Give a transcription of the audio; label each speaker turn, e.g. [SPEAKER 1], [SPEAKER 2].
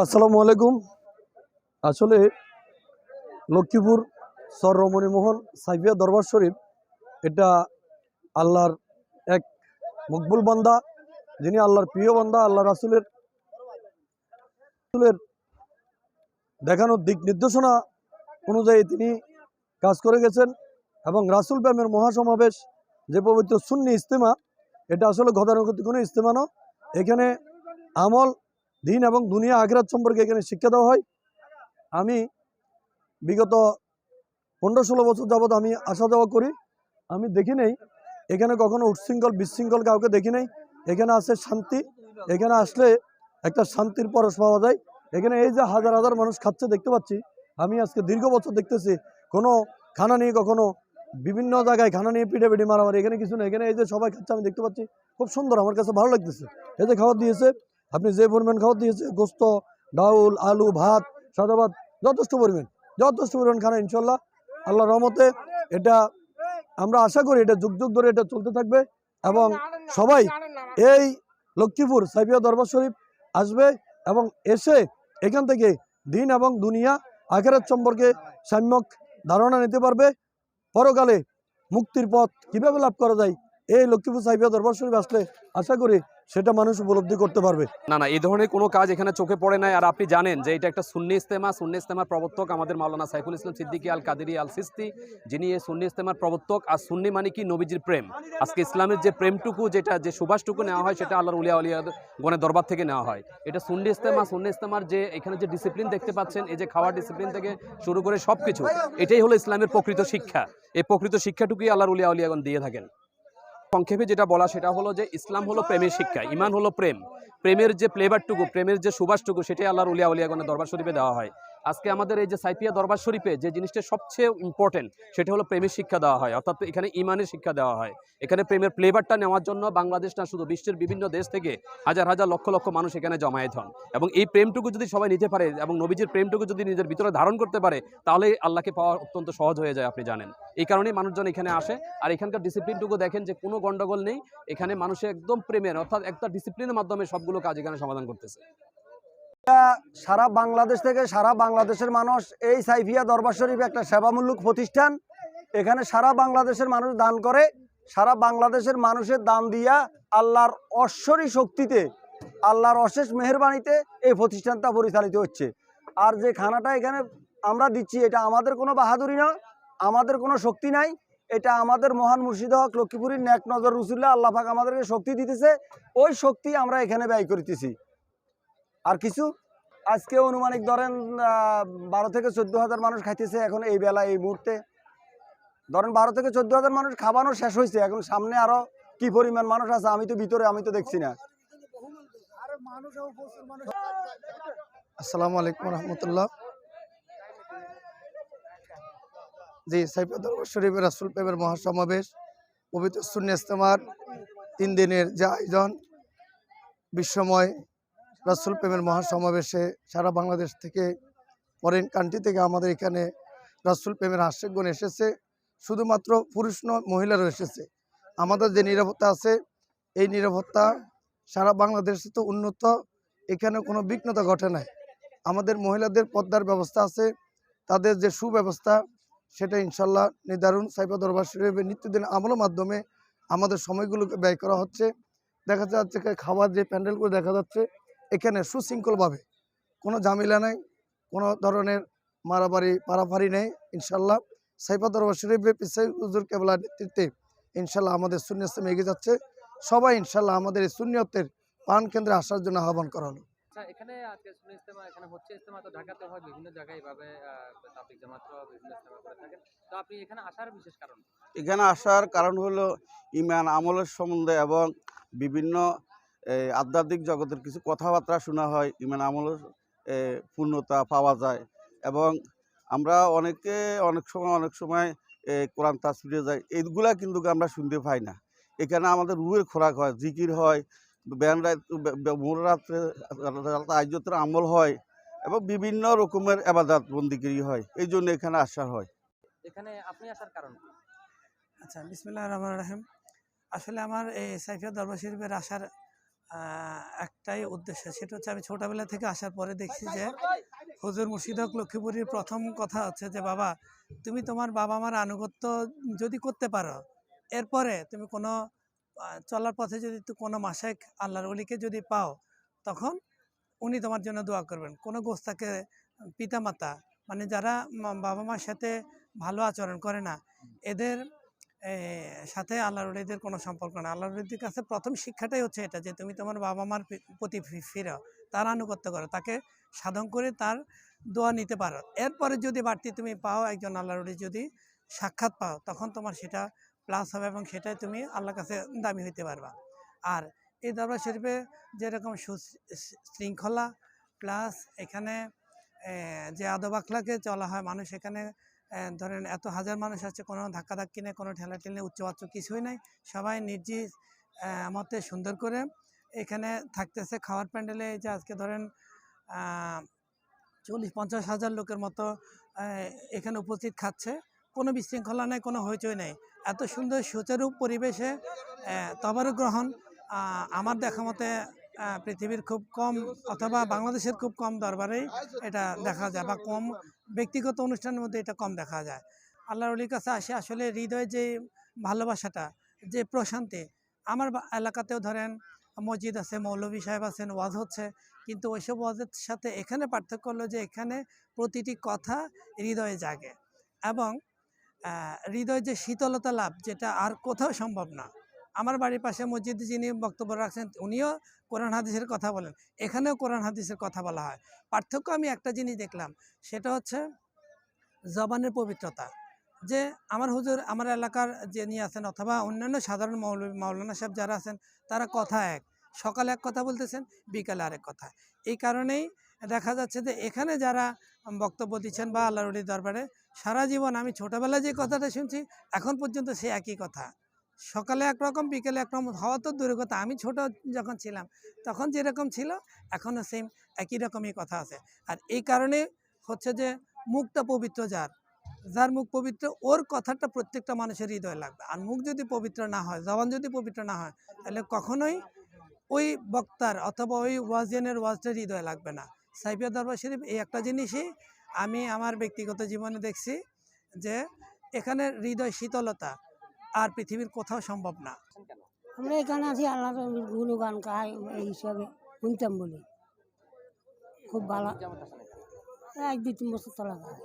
[SPEAKER 1] আসসালামু আলাইকুম। আসলে লক্ষ্মীপুর সর রমণীমোহন সাইফিয়া দরবার শরীফ, এটা আল্লাহর এক মকবুল বান্দা, যিনি আল্লাহর প্রিয় বান্দা আল্লাহ রাসুলের রাসূলের দেখানোর দিক নির্দেশনা অনুযায়ী তিনি কাজ করে গেছেন এবং রাসুল প্রেমের মহাসমাবেশ, যে পবিত্র সুন্নি ইস্তেমা এটা আসলে গতানুগতিক কোনো ইস্তেমা না এখানে আমল দিন এবং দুনিয়া আখরাত সম্পর্কে এখানে শিক্ষা দেওয়া হয়। আমি বিগত পনেরো ষোলো বছর যাবৎ আমি আসা যাওয়া করি। আমি দেখি নেই, এখানে কখনো উচ্ছৃঙ্খল বিশৃঙ্খল কাউকে দেখি নেই। এখানে আছে শান্তি, এখানে আসলে একটা শান্তির পরশ পাওয়া যায়। এখানে এই যে হাজার হাজার মানুষ খাচ্ছে দেখতে পাচ্ছি। আমি আজকে দীর্ঘ বছর দেখতেছি, কোনো খানা নিয়ে কখনো বিভিন্ন জায়গায় খানা নিয়ে পিঠে পিঠে মারামারি, এখানে কিছু না এখানে এই যে সবাই খাচ্ছে, আমি দেখতে পাচ্ছি, খুব সুন্দর, আমার কাছে ভালো লাগতেছে। এই যে খাবার দিয়েছে আপনি যে পরিমাণ খাবার দিয়েছে, গোস্ত, ডাউল, আলু, ভাত, সাদা ভাত, যথেষ্ট পরিমাণ যথেষ্ট পরিমাণ খানা ইনশাল্লাহ। আল্লাহ রহমতে এটা আমরা আশা করি এটা যুগ যুগ ধরে এটা চলতে থাকবে এবং সবাই এই লক্ষ্মীপুর সাইফিয়া দরবার শরীফ আসবে এবং এসে এখান থেকে দিন এবং দুনিয়া আখেরাত সম্পর্কে সাম্যক ধারণা নিতে পারবে। পরকালে মুক্তির পথ কীভাবে লাভ করা যায় এই লক্ষ্মীপুর সাইফিয়া দরবার শরীফ আসলে আশা করি সেটা মানুষ উপলব্ধি করতে পারবে।
[SPEAKER 2] না না, এই ধরনের কোনো কাজ এখানে চোখে পড়ে নাই। আর আপনি জানেন যে এটা একটা সুন্নি ইস্তেমা সুন্নি ইস্তেমার প্রবর্তক আমাদের মাওলানা সাইফুল ইসলাম সিদ্দিকী আল কাদেরি আল সিস্তি যিনি এই সুন্নি ইস্তেমার প্রবর্তক। আর সুন্নি মানে কি? নবীজির প্রেম। আজকে ইসলামের যে প্রেমটুকু, যেটা, যে সুভাষটুকু নেওয়া হয়, সেটা আল্লাহর উলিয়া উলিয়া গণের দরবার থেকে নেওয়া হয়। এটা সুন্নি ইস্তেমা সুন্নি ইস্তেমার যে, এখানে যে ডিসিপ্লিন দেখতে পাচ্ছেন, এই যে খাওয়ার ডিসিপ্লিন থেকে শুরু করে সব কিছু এটাই হলো ইসলামের প্রকৃত শিক্ষা। এই প্রকৃত শিক্ষাটুকুই আল্লাহর উলিয়া উলিয়াগণ দিয়ে থাকেন। সংক্ষেপে যেটা বলা সেটা হলো যে ইসলাম হলো প্রেমের শিক্ষা, ইমান হলো প্রেম। প্রেমের যে ফ্লেভারটুকু প্রেমের যে সুবাসটুকু, সেটাই আল্লাহর উলিয়া উলিয়াগণের দরবার শরীফে দেওয়া হয়। আজকে আমাদের এই যে সাইপিয়া দরবার শরীফে যে জিনিসটা সবচেয়ে ইম্পর্টেন্ট সেটা হলো প্রেমের শিক্ষা দেওয়া হয়। অর্থাৎ এখানে ইমানের শিক্ষা দেওয়া হয়। এখানে প্রেমের ফ্লেভারটা নেওয়ার জন্য বাংলাদেশ না, শুধু বিশ্বের বিভিন্ন দেশ থেকে হাজার হাজার লক্ষ লক্ষ মানুষ এখানে জমায়েত হন। এবং এই প্রেমটুকু যদি সবাই নিতে পারে এবং নবীজির প্রেমটুকু যদি নিজের ভিতরে ধারণ করতে পারে, তাহলে আল্লাহকে পাওয়া অত্যন্ত সহজ হয়ে যায়, আপনি জানেন। এই কারণেই মানুষজন এখানে আসে। আর এখানকার ডিসিপ্লিনটুকু দেখেন যে কোনো গন্ডগোল নেই। এখানে মানুষের একদম প্রেমের, অর্থাৎ একটা ডিসিপ্লিনের মাধ্যমে সবগুলো কাজ এখানে সমাধান করতেছে।
[SPEAKER 3] সারা বাংলাদেশ থেকে সারা বাংলাদেশের মানুষ এই সাইফিয়া দরবার শরীফ একটা সেবামূলক প্রতিষ্ঠান। এখানে সারা বাংলাদেশের মানুষ দান করে, সারা বাংলাদেশের মানুষের দান দিয়া আল্লাহর অশ্বরী শক্তিতে, আল্লাহর অশেষ মেহরবানিতে এই প্রতিষ্ঠানটা পরিচালিত হচ্ছে। আর যে খানাটা এখানে আমরা দিচ্ছি, এটা আমাদের কোনো বাহাদুরি না আমাদের কোনো শক্তি নাই। এটা আমাদের মহান মুর্শিদ হক লক্ষ্মীপুরীর ন্যাক নজর রসুল্লাহ আল্লাহ পাক আমাদেরকে শক্তি দিতেছে। ওই শক্তি আমরা এখানে ব্যয় করিতেছি। আর কিছু? আজকে অনুমানিক ধরেন বারো থেকে চোদ্দ হাজার মানুষ খাইতেছে এখন এই বেলা, এই মুহূর্তে। ধরেন বারো থেকে চোদ্দ হাজার মানুষ খাবানো শেষ হয়েছে এখন সামনে আরও কি পরিমাণ মানুষ আছে আমি তো ভিতরে, আমি তো দেখছি না।
[SPEAKER 4] আসসালামু আলাইকুম রহমতুল্লাহ। জি সাইফুদ্দ শরীফ রাসুল প্রেমের মহাসমাবেশ, পবিত্র শূন্য ইস্তেমার তিন দিনের যে আয়োজন, বিশ্বময় রাসুল প্রেমের মহাসমাবেশে সারা বাংলাদেশ থেকে ফরেন কান্ট্রি থেকে আমাদের এখানে রাসুল প্রেমের আশেকগণ এসেছে। শুধুমাত্র পুরুষ নয়, মহিলারও এসেছে। আমাদের যে নিরাপত্তা আছে, এই নিরাপত্তা সারা বাংলাদেশে তো উন্নত, এখানে কোনো বিঘ্নতা ঘটে নাই। আমাদের মহিলাদের পদ্মার ব্যবস্থা আছে, তাদের যে সুব্যবস্থা, সেটা ইনশাল্লাহ নির্ধারণ সাইবা দরবার শরীফের নিত্যদিন আমলের মাধ্যমে আমাদের সময়গুলোকে ব্যয় করা হচ্ছে। দেখা যাচ্ছে খাবার যে প্যান্ডেলগুলো দেখা যাচ্ছে এখানে সুশৃঙ্খলভাবে কোনো ঝামেলা নেই কোনো ধরনের মারামারি পারাপারি নেই ইনশাল্লাহ। সাইফা দরবার শরীফে পিসাই হুজুর কেবলার নেতৃত্বে ইনশাল্লাহ আমাদের শূন্য এগিয়ে যাচ্ছে। সবাই ইনশাল্লাহ আমাদের এই শূন্যতের পান কেন্দ্রে আসার জন্য আহ্বান করা হলো
[SPEAKER 5] আচ্ছা এখানে আজকে ইস্তেমা এখানে হচ্ছে ইস্তেমা তো ঢাকাতে হয় বিভিন্ন জায়গায় এভাবে তাবলিগ জামাত বিভিন্ন ইস্তেমা করে থাকেন। তো আপনি এখানে আসার বিশেষ কারণ?
[SPEAKER 6] এখানে আসার কারণ হলো ইমান আমলের সম্বন্ধে এবং বিভিন্ন আধ্যাত্মিক জগতের কিছু কথাবার্তা শোনা হয় ইমান আমলের পূর্ণতা পাওয়া যায় এবং আমরা অনেকে অনেক সময় অনেক সময় এ, কোরআন তাসফিরে যায় এইগুলা কিন্তু আমরা শুনতে পাই না। এখানে আমাদের রুহের খোরাক হয় জিকির হয় ব্যান রাত্রে আয়োজতের আমল হয় এবং বিভিন্ন রকমের আবাদাত বন্দিগিরি হয় এই জন্য এখানে আসা হয়।
[SPEAKER 5] এখানে আপনি আসার কারণ?
[SPEAKER 7] আচ্ছা বিসমিল্লাহ রহমান রাহিম। আসলে আমার এই সাইফিয়া দরবার শরীফের আসার একটাই উদ্দেশ্য, সেটা হচ্ছে আমি ছোটবেলা থেকে আসার পরে দেখছি যে হুজুর মুর্শিদক লক্ষ্মীপুরীর প্রথম কথা হচ্ছে যে, বাবা, তুমি তোমার বাবা মার আনুগত্য যদি করতে পারো, এরপরে তুমি কোনো চলার পথে যদি কোনো মাসেক আল্লাহর অলিকে যদি পাও, তখন উনি তোমার জন্য দোয়া করবেন। কোনো গোস্তাকে পিতামাতা মানে যারা বাবা মার সাথে ভালো আচরণ করে না, এদের সাথে আল্লাহর ওলিদের কোনো সম্পর্ক না আল্লাহর ওলিদের কাছে প্রথম শিক্ষাটাই হচ্ছে এটা যে, তুমি তোমার বাবা মার প্রতি ফিরো তার আনুগত্য করো। তাকে সাধন করে তার দোয়া নিতে পারো। এরপরে যদি বাড়তি তুমি পাও একজন আল্লাহর ওলি, যদি সাক্ষাৎ পাও, তখন তোমার সেটা প্লাস হবে এবং সেটাই তুমি আল্লাহর কাছে দামি হইতে পারবা। আর এই দরবার শরীফে যেরকম শৃঙ্খলা প্লাস এখানে যে আদব আখলাকে চলা হয়, মানুষ এখানে ধরেন এত হাজার মানুষ আছে, কোনো ধাক্কাধাক্কি নেই, কোনো ঠেলাঠেলি নেই, উচ্চবাচ্য কিছুই নাই। সবাই নির্জিত মতে সুন্দর করে এখানে থাকতেছে। খাওয়ার প্যান্ডেলে যে আজকে ধরেন চল্লিশ, পঞ্চাশ হাজার লোকের মতো এখানে উপস্থিত খাচ্ছে। কোনো বিশৃঙ্খলা নেই, কোনো হইচই নেই। এত সুন্দর সুচারু পরিবেশে তবারক গ্রহণ আমার দেখা মতে পৃথিবীর খুব কম অথবা বাংলাদেশের খুব কম দরবারেই এটা দেখা যায় বা কম ব্যক্তিগত অনুষ্ঠানের মধ্যে এটা কম দেখা যায়। আল্লাহর অলির কাছে আসে আসলে হৃদয়ে যে ভালোবাসাটা, যে প্রশান্তি, আমার এলাকাতেও ধরেন মসজিদ আছে, মৌলভী সাহেব আছেন, ওয়াজ হচ্ছে, কিন্তু ওইসব ওয়াজের সাথে এখানে পার্থক্য হলো যে এখানে প্রতিটি কথা হৃদয়ে জাগে এবং হৃদয় যে শীতলতা লাভ, যেটা আর কোথাও সম্ভব না। আমার বাড়ির পাশে মসজিদ যিনি বক্তব্য রাখছেন, উনিও কোরআন হাদিসের কথা বলেন। এখানেও কোরআন হাদিসের কথা বলা হয়। পার্থক্য আমি একটা জিনিস দেখলাম, সেটা হচ্ছে জবানের পবিত্রতা। যে আমার হুজুর, আমার এলাকার যিনি আছেন অথবা অন্যান্য সাধারণ মাওলানা সাহেব যারা আছেন, তারা কথা এক। সকালে এক কথা বলতেছেন, বিকালে আরেক কথা। এই কারণেই দেখা যাচ্ছে যে এখানে যারা বক্তব্য দিচ্ছেন বা আল্লাহর অলির দরবারে, সারা জীবন আমি ছোটোবেলায় যে কথাটা শুনছি, এখন পর্যন্ত সে একই কথা। সকালে একরকম, বিকেলে একরকম হওয়া তো দূরের কথা আমি ছোট যখন ছিলাম, তখন যেরকম ছিল এখনও সেম একই রকমই কথা আছে। আর এই কারণে হচ্ছে যে মুখটা পবিত্র যার যার মুখ পবিত্র, ওর কথাটা প্রত্যেকটা মানুষের হৃদয় লাগবে। আর মুখ যদি পবিত্র না হয়, জবান যদি পবিত্র না হয়, তাহলে কখনোই ওই বক্তার অথবা ওই ওয়াজেনের ওয়াজটা হৃদয় লাগবে না। সাইফিয়া দরবার শরীফ এই একটা জিনিসই আমি আমার ব্যক্তিগত জীবনে দেখছি যে এখানে হৃদয় শীতলতা আর পৃথিবীর কোথাও সম্ভব না।
[SPEAKER 8] আমরা এখানে আছি আল্লাহ গুণগান গাই এই হিসাবে শুনতাম বলি। খুব ভালো। এক দুই তিন বছর চলা যায়।